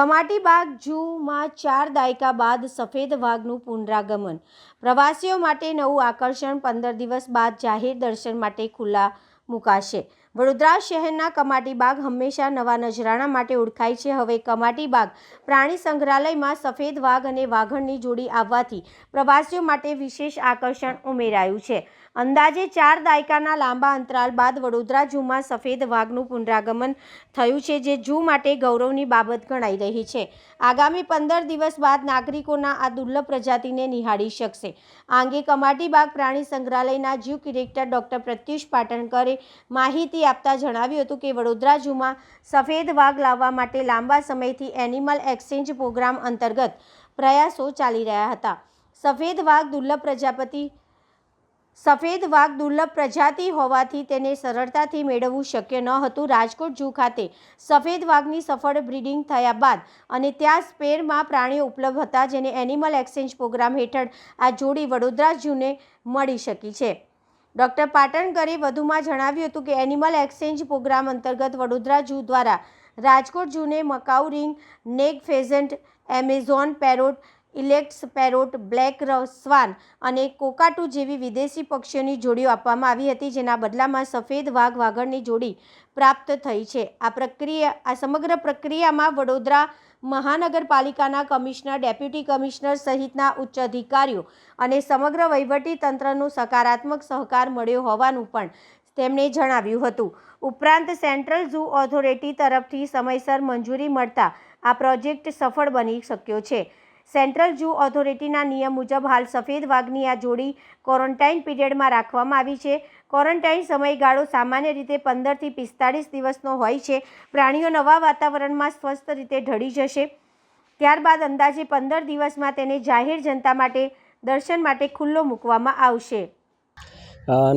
કમાટીબાગ જૂમાં ચાર દાયકા બાદ સફેદ વાઘનું પુનરાગમન. પ્રવાસીઓ માટે નવું આકર્ષણ પંદર દિવસ બાદ જાહેર દર્શન માટે ખુલ્લા મુકાશે. વડોદરા શહેરના કમાટીબાગ હંમેશા નવા નજરાણા માટે ઓળખાય છે. હવે કમાટીબાગ પ્રાણી સંગ્રહાલયમાં સફેદ વાઘ અને વાઘણની જોડી આવવાથી પ્રવાસીઓ માટે વિશેષ આકર્ષણ ઉમેરાયું છે. અંદાજે ચાર દાયકાના લાંબા અંતરાલ બાદ વડોદરા ઝૂમાં સફેદ વાઘનું પુનરાગમન થયું છે, જે ઝૂ માટે ગૌરવની બાબત ગણાઈ રહી છે. આગામી પંદર દિવસ બાદ નાગરિકોના આ દુર્લભ પ્રજાતિને નિહાળી શકશે. આ અંગે કમાટીબાગ પ્રાણી સંગ્રહાલયના જીવ ડિરેક્ટર ડૉક્ટર પ્રત્યુષ પાટણકરે માહિતી આપતા જણાવ્યું હતું કે વડોદરા ઝૂમાં સફેદ વાઘ લાવવા માટે લાંબા સમયથી એનિમલ એક્સચેન્જ પ્રોગ્રામ અંતર્ગત પ્રયાસો ચાલી રહ્યા હતા. સફેદ વાઘ દુર્લભ પ્રજાપતિ, સફેદ વાઘ દુર્લભ પ્રજાતિ હોવાથી તેને સરળતાથી મેળવવું શક્ય ન હતું. રાજકોટ ઝૂ ખાતે સફેદ વાઘની સફળ બ્રીડિંગ થયા બાદ અને ત્યાં સ્પેરમાં પ્રાણીઓ ઉપલબ્ધ હતા, જેને એનિમલ એક્સચેન્જ પ્રોગ્રામ હેઠળ આ જોડી વડોદરા ઝૂને મળી શકી છે. ડૉક્ટર પાટણકરે વધુમાં જણાવ્યું હતું કે એનિમલ એક્સચેન્જ પ્રોગ્રામ અંતર્ગત વડોદરા જૂ દ્વારા રાજકોટ જૂને macaw ring, neck pheasant, Amazon, parrot eclectus parrot, black swan અને કોકાટુ જેવી વિદેશી પક્ષીઓની જોડીઓ આપવામાં આવી હતી, જેના બદલામાં સફેદ વાઘ વાઘણની જોડી પ્રાપ્ત થઈ છે. આ પ્રક્રિયા, આ સમગ્ર પ્રક્રિયામાં વડોદરા મહાનગરપાલિકાના કમિશનર, ડેપ્યુટી કમિશનર સહિતના ઉચ્ચ અધિકારીઓ અને સમગ્ર વહીવટી તંત્રનો સકારાત્મક સહકાર મળ્યો હોવાનું પણ તેમણે જણાવ્યું હતું. ઉપરાંત સેન્ટ્રલ ઝૂ ઓથોરિટી તરફથી સમયસર મંજૂરી મળતા આ પ્રોજેક્ટ સફળ બની શક્યો છે. સેન્ટ્રલ ઝૂ ઓથોરિટીના નિયમ મુજબ હાલ સફેદ વાઘની આ જોડી ક્વોરન્ટાઇન પીરિયડમાં રાખવામાં આવી છે. ક્વોરન્ટાઇન સમયગાળો સામાન્ય રીતે પંદરથી પિસ્તાળીસ દિવસનો હોય છે. પ્રાણીઓ નવા વાતાવરણમાં સ્વસ્થ રીતે ઢળી જશે. ત્યારબાદ અંદાજે પંદર દિવસમાં તેને જાહેર જનતા માટે દર્શન માટે ખુલ્લો મૂકવામાં આવશે.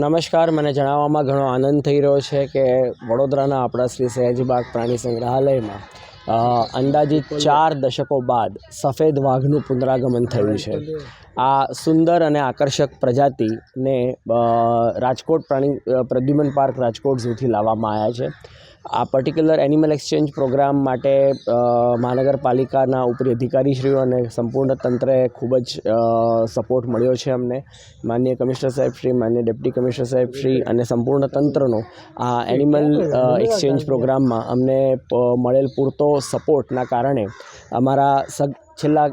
નમસ્કાર. મને જણાવવામાં ઘણો આનંદ થઈ રહ્યો છે કે વડોદરાના આપણા શ્રી સહેજબાગ પ્રાણી સંગ્રહાલયમાં અંદાજિત ચાર દશકો બાદ સફેદ વાઘનું પુનરાગમન થયું છે. આ સુંદર અને આકર્ષક પ્રજાતિને રાજકોટ પ્રાણી પ્રદ્યુમન પાર્ક રાજકોટ ઝૂથી લાવવામાં આવ્યા છે. આ પર્ટિક્યુલર એનિમલ એક્સચેન્જ પ્રોગ્રામ માટે મહાનગરપાલિકાના ઉપરી અધિકારીશ્રીઓ અને સંપૂર્ણ તંત્રએ ખૂબ જ સપોર્ટ મળ્યો છે અમને. માનનીય કમિશનર સાહેબ શ્રી, માનનીય ડેપ્યુટી કમિશનર સાહેબ શ્રી અને સંપૂર્ણ તંત્રનો આ એનિમલ એક્સચેન્જ પ્રોગ્રામમાં અમને મળેલ પૂરતો સપોર્ટના કારણે અમારા સગ છેલ્લા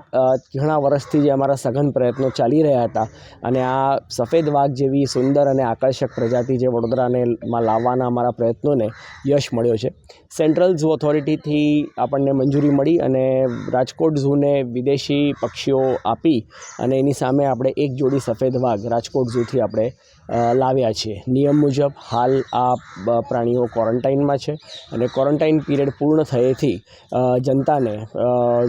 ઘણા વર્ષથી જે અમારા સઘન પ્રયત્નો ચાલી રહ્યા હતા અને આ સફેદ વાઘ જેવી સુંદર અને આકર્ષક પ્રજાતિ જે વડોદરાને માં લાવવાના અમારા પ્રયત્નોને યશ મળ્યો છે. સેન્ટ્રલ ઝૂ ઓથોરિટીથી આપણને મંજૂરી મળી અને રાજકોટ ઝૂને વિદેશી પક્ષીઓ આપી અને એની સામે આપણે એક જોડી સફેદ વાઘ રાજકોટ ઝૂથી આપણે લાવ્યા છીએ નિયમ મુજબ હાલ આ પ્રાણીઓ ક્વોરન્ટાઇનમાં છે અને ક્વોરન્ટાઇન પીરિયડ પૂર્ણ થયેથી જનતાને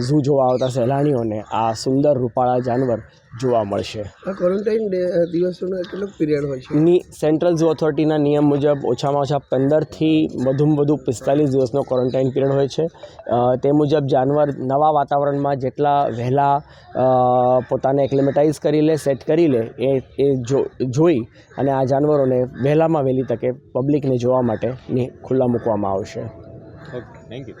ઝૂ જોવા આવતા સહેલાણીઓને આ સુંદર રૂપાળા જાનવર જોવા મળશે. ક્વોરન્ટાઇન દિવસોનો કેટલો પીરિયડ હોય છે? ની સેન્ટ્રલ ઝૂ ઓથોરિટીના નિયમ મુજબ ઓછામાં ઓછા પંદરથી વધુમાં વધુ પિસ્તાલીસ દિવસનો ક્વોરન્ટાઇન પીરિયડ હોય છે. તે મુજબ જાનવર નવા વાતાવરણમાં જેટલા વહેલા પોતાને એક્લિમેટાઇઝ કરી લે સેટ કરી લે એ એ જો જોઈ અને આ જાનવરોને વહેલામાં વહેલી તકે પબ્લિકને જોવા માટે ખુલ્લા મૂકવામાં આવશે. Okay thank you